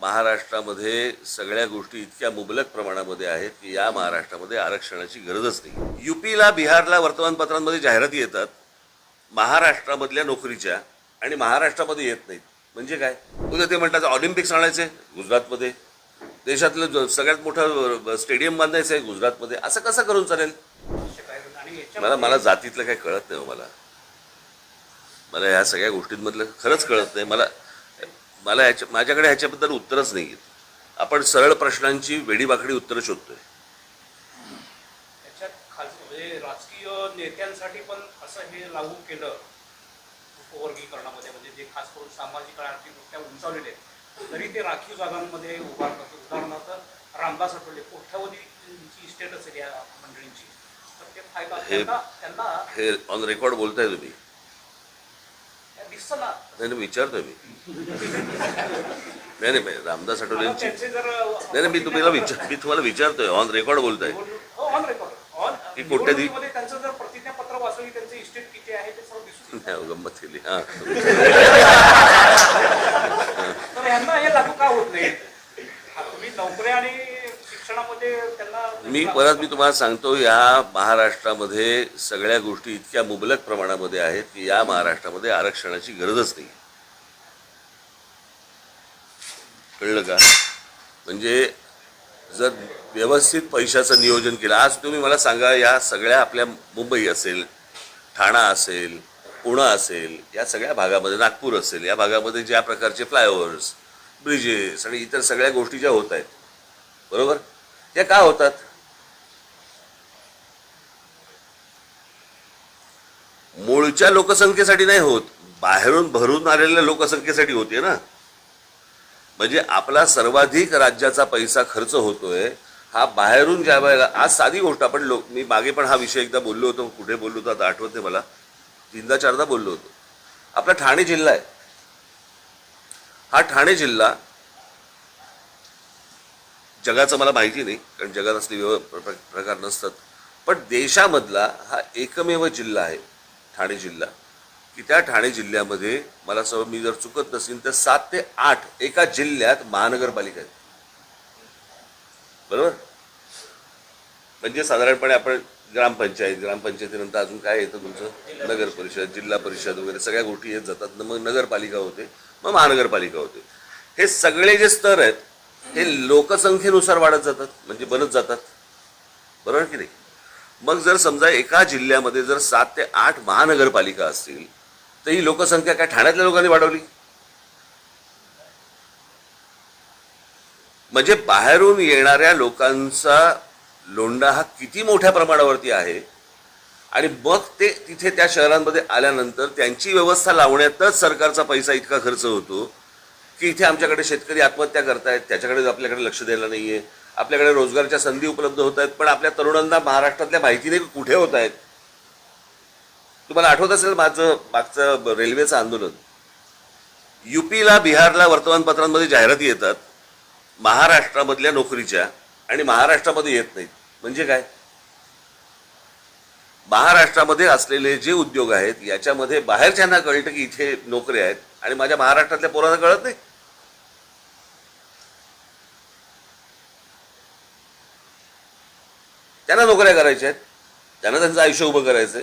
महाराष्ट्रामध्ये सगळ्या गोष्टी इतक्या मुबलक प्रमाणामध्ये आहेत की या महाराष्ट्रामध्ये आरक्षणाची गरजच नाही. युपीला बिहारला वर्तमानपत्रांमध्ये जाहिराती येतात महाराष्ट्रामधल्या नोकरीच्या आणि महाराष्ट्रामध्ये येत नाहीत. म्हणजे काय? उद्या ते म्हणतात ऑलिम्पिक्स आणायचे गुजरातमध्ये. देशातलं सगळ्यात मोठं स्टेडियम बांधायचं आहे गुजरातमध्ये. असं कसं करून चालेल? मला मला जातीतलं काही कळत नाही हो मला. मला ह्या सगळ्या गोष्टींमधलं खरंच कळत नाही. मला मला ह्याच्या माझ्याकडे ह्याच्याबद्दल उत्तरच नाही आहेत आपण सरळ प्रश्नांची वेडीवाकडी उत्तरं शोधतोय. याच्यात खास म्हणजे राजकीय नेत्यांसाठी पण असं हे लागू केलं उपवर्गीकरणामध्ये म्हणजे जे खास करून सामाजिक आणि आर्थिकदृष्ट्या उंचावलेले तरी ते राखीव जागांमध्ये उभारतात उदाहरणार्थ रामदास आठवले कोट्यावधीची इस्टेट असेल या मंडळींची. तर ते फायदा हे- त्यांना त्यांना हे ऑन रेकॉर्ड बोलताय तुम्ही. ना नाही नाही विचारतोय मी. नाही नाही रामदास आठवलेंची त्यांचे जर नाही नाही मी तुम्हाला विचार मी तुम्हाला विचारतोय. ऑन रेकॉर्ड बोलताय. ऑन रेकॉर्ड ऑन की कोट्याधी- निवडणुकीमध्ये त्यांचं जर प्रतिज्ञापत्र वाचलं त्यांचे इस्टेट किती आहे ते सर्व दिसून येतं. नाही, गंमत केली हां. तर यांना हे लागू का होत नाही? हा, तुम्ही नोकऱ्या आणि शिक्षणामध्ये त्यांना मी परत मी तुम्हाला सांगतो या महाराष्ट्रामध्ये सगळ्या गोष्टी इतक्या मुबलक प्रमाणामध्ये आहेत की या महाराष्ट्रामध्ये आरक्षणाची गरजच नाही कळलं का? म्हणजे जर व्यवस्थित पैशाचं नियोजन केलं आज तुम्ही मला सांगा या सगळ्या आपल्या मुंबई असेल ठाणा असेल पुणे असेल या सगळ्या भागामध्ये नागपूर असेल या भागामध्ये ज्या प्रकारचे फ्लायओव्हर्स ब्रिजेस आणि इतर सगळ्या गोष्टी ज्या होत आहेत बरोबर? ते का होतात? मूळच्या लोकसंख्येसाठी नाही होत. बाहेरून भरून आलेल्या लोकसंख्येसाठी होते ना. म्हणजे आपला सर्वाधिक राज्याचा पैसा खर्च होतोय हा बाहेरून ज्या वेळेला आज साधी गोष्ट आपण लोक मी मागे पण हा विषय एकदा बोललो होतो कुठे बोललो होतो आता आठवत नाही मला. तीनदा चारदा बोललो होतो. आपला ठाणे जिल्हा आहे. हा ठाणे जिल्हा जगाचं मला माहिती नाही कारण जगात असले व्यव प्र- प्रकार नसतात. पण देशामधला हा एकमेव जिल्हा आहे ठाणे जिल्हा. की त्या ठाणे जिल्ह्यामध्ये मला सर्व मी जर चुकत नसेल तर सात ते आठ एका जिल्ह्यात महानगरपालिका आहेत. बरोबर? म्हणजे साधारणपणे आपण ग्रामपंचायत ग्रामपंचायतीनंतर अजून काय येतं तुमचं? नगर परिषद जिल्हा परिषद वगैरे सगळ्या गोष्टी येत जातात. मग नगरपालिका होते मग महानगरपालिका होते. हे सगळे जे स्तर आहेत हे लोकसंख्येनुसार वाढत जातात म्हणजे बनत जातात. बरोबर की नाही? मग जर समजा एका जिल्ह्यामध्ये जर सात ते आठ महानगरपालिका असतील तर ही लोकसंख्या काय ठाण्यातल्या लोकांनी वाढवली? म्हणजे बाहेरून येणाऱ्या लोकांचा लोंढा हा किती मोठ्या प्रमाणावरती आहे? आणि मग ते तिथे त्या शहरांमध्ये आल्यानंतर त्यांची व्यवस्था लावण्यातच सरकारचा पैसा इतका खर्च होतो की इथे आमच्याकडे शेतकरी आत्महत्या करतायत त्याच्याकडे आपल्याकडे लक्ष द्यायला नाहीये. आपल्याकडे रोजगारच्या संधी उपलब्ध होत आहेत पण आपल्या तरुणांना महाराष्ट्रातल्या माहिती नाही कुठे होत आहेत. तुम्हाला आठवत असेल माझं मागचं रेल्वेचं आंदोलन? युपीला बिहारला वर्तमानपत्रांमध्ये जाहिराती येतात महाराष्ट्रामधल्या नोकरीच्या आणि महाराष्ट्रामध्ये येत नाहीत. म्हणजे काय? महाराष्ट्रामध्ये असलेले जे उद्योग आहेत याच्यामध्ये बाहेरच्यांना कळतं की इथे नोकऱ्या आहेत आणि माझ्या महाराष्ट्रातल्या पोरांना कळत नाही. त्यांना नोकऱ्या करायच्या आहेत. त्यांना त्यांचं आयुष्य उभं करायचंय.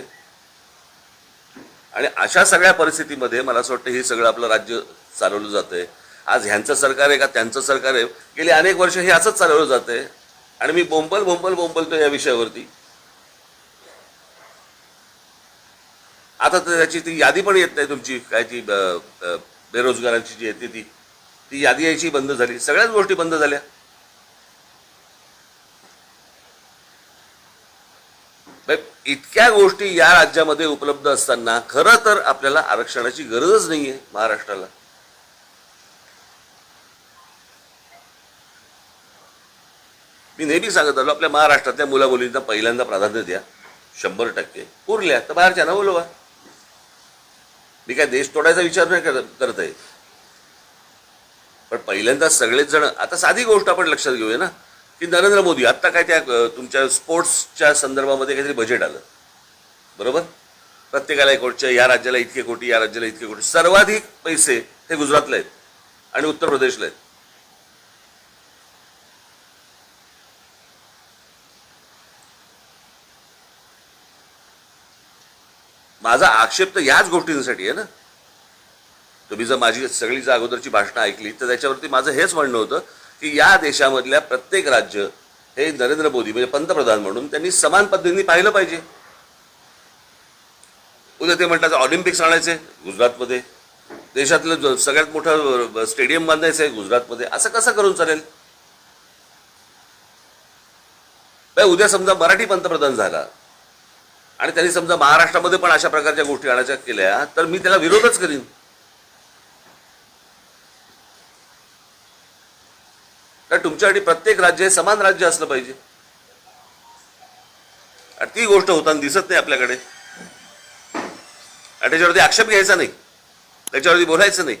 आणि अशा सगळ्या परिस्थितीमध्ये मला असं वाटतं हे सगळं आपलं राज्य चालवलं जातंय. आज ह्यांचं सरकार आहे का त्यांचं सरकार आहे? गेली अनेक वर्ष हे असंच चालवलं जातंय. आणि मी बोंबल बोंबल बोंबलतो या विषयावरती. आता तर त्याची ती यादी पण येत नाही तुमची काय ती बेरोजगारांची जी येते ती ती यादी यायची बंद झाली. सगळ्याच गोष्टी बंद झाल्या. इतक्या गोष्टी या राज्यामध्ये उपलब्ध असताना खरं तर आपल्याला आरक्षणाची गरजच नाहीये महाराष्ट्राला. मी नेहमी सांगत आलो आपल्या महाराष्ट्रातल्या मुलामुलींना पहिल्यांदा प्राधान्य द्या. शंभर टक्के. उरल्या तर बाहेरच्या ना बोलवा. मी काय देश तोडायचा विचार नाही करत आहे पण पहिल्यांदा सगळेच जण आता साधी गोष्ट आपण लक्षात घेऊया ना. की नरेंद्र मोदी आत्ता काय त्या तुमच्या स्पोर्ट्सच्या संदर्भामध्ये काहीतरी बजेट आलं. बरोबर? प्रत्येकाला एक कोटीच्या या राज्याला इतके कोटी या राज्याला इतके कोटी. सर्वाधिक पैसे हे गुजरातला आहेत आणि उत्तर प्रदेशला आहेत. माझा आक्षेप तर याच गोष्टींसाठी आहे ना. तुम्ही जर माझी सगळी जर अगोदरची भाषणं ऐकली तर त्याच्यावरती माझं हेच म्हणणं होतं की या देशामधल्या प्रत्येक राज्य हे नरेंद्र मोदी म्हणजे पंतप्रधान म्हणून त्यांनी समान पद्धतीने पाहिलं पाहिजे. उद्या ते म्हणतात ऑलिम्पिक्स आणायचे गुजरातमध्ये. देशातलं सगळ्यात मोठं स्टेडियम बांधायचं आहे गुजरातमध्ये. असं कसं करून चालेल? उद्या समजा मराठी पंतप्रधान झाला आणि त्यांनी समजा महाराष्ट्रामध्ये पण अशा प्रकारच्या गोष्टी आणायच्या केल्या तर मी त्याला विरोधच करीन. तुमच्यासाठी प्रत्येक राज्य हे समान राज्य असलं पाहिजे. आणि ती गोष्ट होताना दिसत नाही आपल्याकडे. आणि त्याच्यावरती आक्षेप घ्यायचा नाही. त्याच्यावरती बोलायचं नाही.